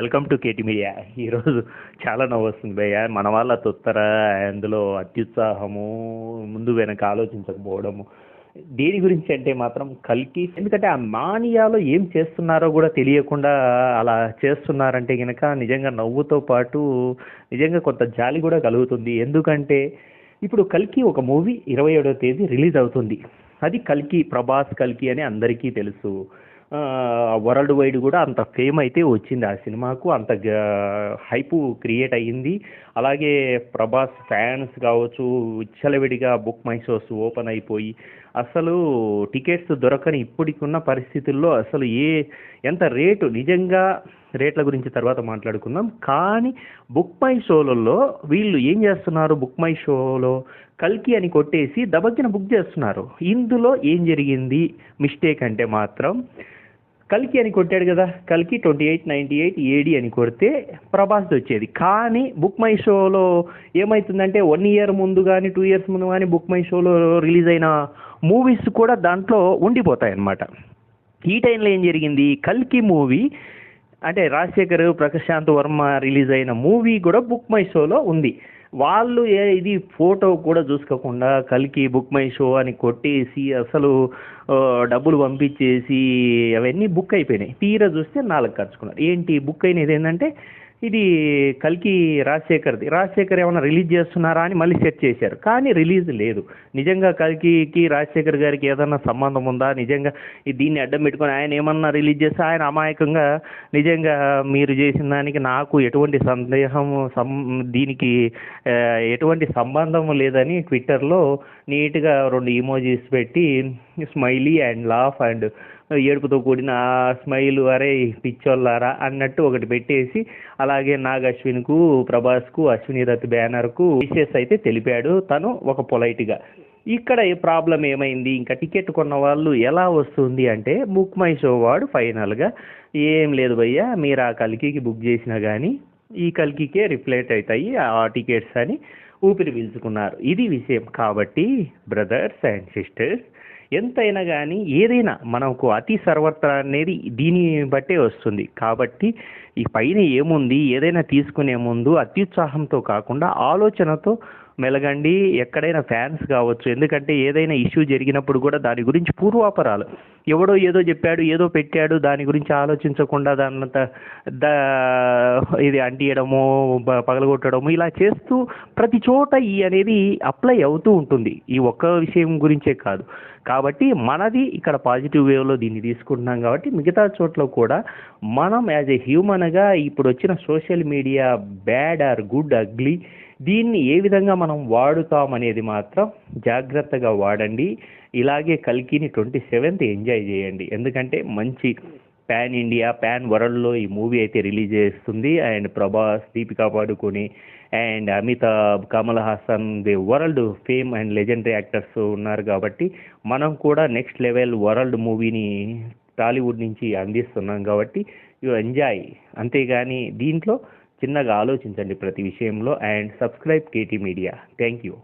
Welcome to KT media. ఈరోజు చాలా నవ్వు వస్తుంది భయ్య. మన వాళ్ళ తొత్తర అందులో అత్యుత్సాహము ముందు వెనక ఆలోచించకపోవడము. దేని గురించి అంటే మాత్రం కల్కి ఎందుకంటే ఆ మానియాలో ఏం చేస్తున్నారో కూడా తెలియకుండా అలా చేస్తున్నారంటే కనుక నిజంగా నవ్వుతో పాటు నిజంగా కొంత జాలి కూడా కలుగుతుంది. ఎందుకంటే ఇప్పుడు కల్కి ఒక మూవీ ఇరవై ఏడవ తేదీ రిలీజ్ అవుతుంది. అది కల్కి ప్రభాస్ కల్కి అని అందరికీ తెలుసు. వరల్డ్ వైడ్ కూడా అంత ఫేమ్ అయితే వచ్చింది ఆ సినిమాకు. అంత హైపు క్రియేట్ అయ్యింది. అలాగే ప్రభాస్ ఫ్యాన్స్ కావచ్చు విచ్చలవిడిగా బుక్ మై షోస్ ఓపెన్ అయిపోయి అసలు టికెట్స్ దొరకని ఇప్పటికున్న పరిస్థితుల్లో అసలు ఏ ఎంత రేటు? నిజంగా రేట్ల గురించి తర్వాత మాట్లాడుకుందాం. కానీ బుక్ మై షోలలో వీళ్ళు ఏం చేస్తున్నారు? బుక్ మై షోలో కల్కి అని కొట్టేసి దబక్కిన బుక్ చేస్తున్నారు. ఇందులో ఏం జరిగింది? మిస్టేక్ అంటే మాత్రం కల్కి అని కొట్టాడు కదా కల్కి twenty eight ninety eight AD అని కొడితే ప్రభాస్ వచ్చేది. కానీ బుక్ మై షోలో ఏమవుతుందంటే వన్ ఇయర్ ముందు కానీ టూ ఇయర్స్ ముందు కానీ బుక్ మై షోలో రిలీజ్ అయిన మూవీస్ కూడా దాంట్లో ఉండిపోతాయి అన్నమాట ఈ టైంలో ఏం జరిగింది? కల్కి మూవీ అంటే రాజశేఖర్ ప్రశాంత్ వర్మ రిలీజ్ అయిన మూవీ కూడా బుక్ మై షోలో ఉంది. వాళ్ళు ఏ ఇది ఫోటో కూడా చూసుకోకుండా కలికి బుక్ మై షో అని కొట్టేసి అసలు డబ్బులు పంపించేసి అవన్నీ బుక్ అయిపోయినాయి. తీరా చూస్తే నాలుగు ఖర్చుకున్నారు. ఏంటి? బుక్ అయినది ఏంటంటే ఇది కల్కి రాజశేఖర్ది. రాజశేఖర్ ఏమైనా రిలీజ్ చేస్తున్నారా అని మళ్ళీ సెట్ చేశారు. కానీ రిలీజ్ లేదు. నిజంగా కల్కికి రాజశేఖర్ గారికి ఏదన్నా సంబంధం ఉందా? నిజంగా దీన్ని అడ్డం పెట్టుకొని ఆయన ఏమన్నా రిలీజ్ చేస్తే ఆయన అమాయకంగా నిజంగా మీరు చేసిన దానికి నాకు ఎటువంటి సందేహం సం దీనికి ఎటువంటి సంబంధం లేదని ట్విట్టర్లో నీట్గా రెండు ఇమోజీస్ పెట్టి స్మైలీ అండ్ లాఫ్ అండ్ ఏడుపుతో కూడిన స్మైల్ అరే పిచ్చోళ్ళారా అన్నట్టు ఒకటి పెట్టేసి అలాగే నాగ్ అశ్విన్కు ప్రభాస్కు అశ్విని దత్ బ్యానర్కు విషెస్ అయితే తెలిపాడు. తను ఒక పొలైట్గా. ఇక్కడ ఈ ప్రాబ్లం ఏమైంది? ఇంకా టికెట్ కొన్న వాళ్ళు ఎలా వస్తుంది అంటే బుక్ మై షో వాడు ఫైనల్గా ఏం లేదు భయ్యా మీరు ఆ కలికికి బుక్ చేసినా కానీ ఈ కలికికే రిఫ్లెక్ట్ అవుతాయి ఆ టికెట్స్ అని ఊపిరి పీల్చుకున్నారు. ఇది విషయం కాబట్టి బ్రదర్స్ అండ్ సిస్టర్స్ ఎంతైనా కానీ ఏదైనా మనకు అతి సర్వత్ర అనేది దీని బట్టే వస్తుంది. కాబట్టి ఈ పైన ఏముంది? ఏదైనా తీసుకునే ముందు అత్యుత్సాహంతో కాకుండా ఆలోచనతో మెలగండి ఎక్కడైనా ఫ్యాన్స్ కావచ్చు. ఎందుకంటే ఏదైనా ఇష్యూ జరిగినప్పుడు కూడా దాని గురించి పూర్వాపరాలు. ఎవడో ఏదో చెప్పాడు ఏదో పెట్టాడు దాని గురించి ఆలోచించకుండా దాన్నంత దా ఇది అంటియడము పగలగొట్టడము ఇలా చేస్తూ ప్రతి చోట ఈ అనేది అప్లై అవుతూ ఉంటుంది. ఈ ఒక్క విషయం గురించే కాదు. కాబట్టి మనది ఇక్కడ పాజిటివ్ వేవ్లో దీన్ని తీసుకుంటున్నాం కాబట్టి మిగతా చోట్ల కూడా మనం యాజ్ ఏ హ్యూమన్గా ఇప్పుడు వచ్చిన social media bad or good ugly దీన్ని ఏ విధంగా మనం వాడుతాం అనేది మాత్రం జాగ్రత్తగా వాడండి. ఇలాగే కల్కిని ట్వంటీ సెవెంత్ ఎంజాయ్ చేయండి. ఎందుకంటే మంచి ప్యాన్ ఇండియా ప్యాన్ వరల్డ్లో ఈ మూవీ అయితే రిలీజ్ చేస్తుంది. And Prabhas Deepika Padukone and Amitabh Kamal Haasan the world fame and legendary actors ఉన్నారు కాబట్టి మనం కూడా నెక్స్ట్ లెవెల్ వరల్డ్ మూవీని టాలీవుడ్ నుంచి అందిస్తున్నాం కాబట్టి యు ఎంజాయ్. అంతేగాని దీంట్లో చిన్నగా ఆలోచించండి ప్రతి విషయంలో and subscribe KT media. Thank you.